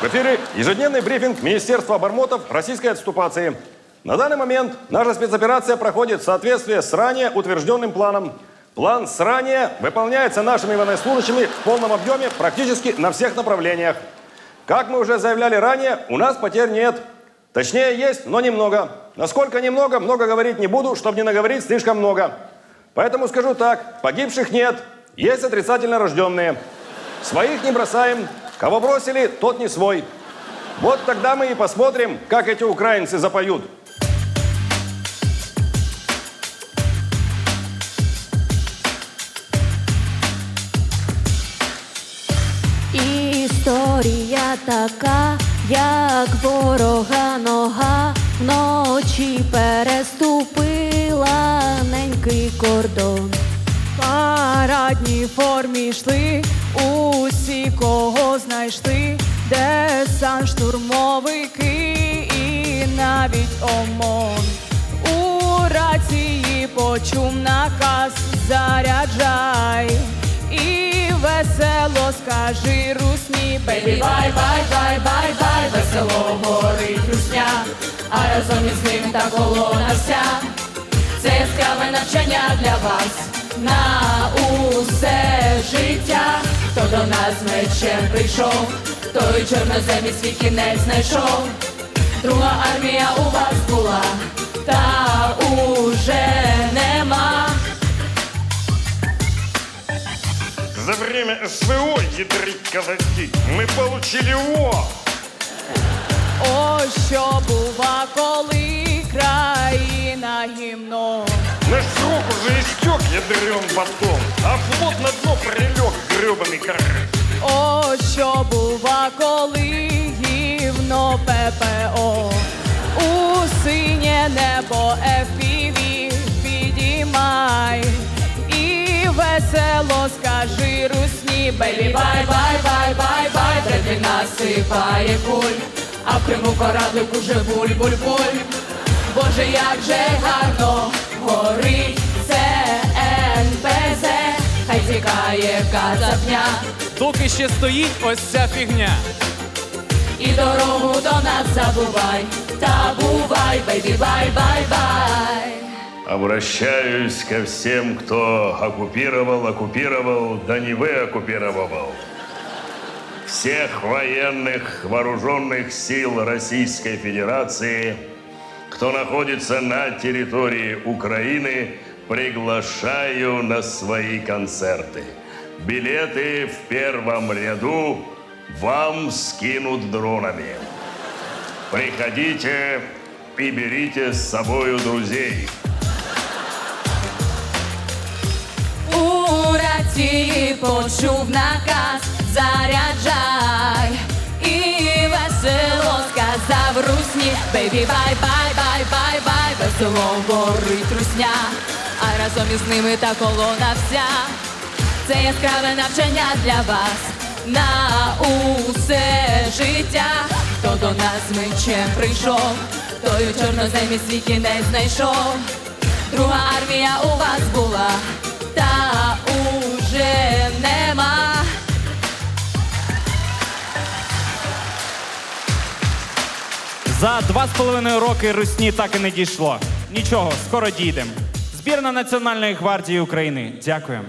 В эфире ежедневный брифинг Министерства обормотов российской отступации. На данный момент наша спецоперация проходит в соответствии с ранее утвержденным планом. План с ранее выполняется нашими военнослужащими в полном объеме практически на всех направлениях. Как мы уже заявляли ранее, у нас потерь нет. Точнее, есть, но немного. Насколько немного, много говорить не буду, чтобы не наговорить слишком много. Поэтому скажу так, погибших нет, есть отрицательно рожденные. Своих не бросаем, кого бросили, тот не свой. Вот тогда мы и посмотрим, как эти украинцы запоют. Історія така, як ворога нога, вночі переступила ненький кордон. В парадній формі йшли, усі кого Знайшли, десант штурмовики і навіть ОМОН. У рації почув наказ заряджай. І весело скажи русні, бейбі, бай, бай, бай, бай, бай, весело горить русня, а разом із ним та колона вся. Це яскраве навчання для вас на усе життя. Хто до нас мечем прийшов, той чорноземі свій кінець знайшов. Друга армія у вас була, та уже нема. За время СВО, ядрить казаки, мы получили. Ось що бува, коли країна гімно. Наш срок уже истек, ядрен батон, а флот на дно прилег, гребаный корыт. Ось що бува, коли гівно ППО у синє небо FPV підіймай і весело скажи русні бейбі бай бай бай бай бай Бредлі насипає куль, а в Криму кораблик уже буль буль буль Боже, як же гарно горить це НПЗ, хай тікає казапня. Доки ще стоїть ось ця фігня. І дорогу до нас забувай, та бувай, бейбі, бай, бай, бай. Обращаюсь ко всем, кто оккупировал, оккупировал, да не вы оккупировал. Всех военных вооруженных сил Российской Федерации, кто находится на территории Украины, приглашаю на свои концерты. Билеты в первом ряду вам скинут дронами. Приходите и берите с собою друзей. У рації почув наказ, заряджай. Русні, бейбі, бай, бай, бай, бай, бай, весело горить русня, а разом із ними та колона вся. Це яскраве навчання для вас на усе життя. Хто до нас мечем прийшов, той у чорноземі свій кінець знайшов. Друга армія у вас була, За два з половиною роки русні так і не дійшло. Нічого, скоро дійдемо. Збірна Національної гвардії України. Дякуємо.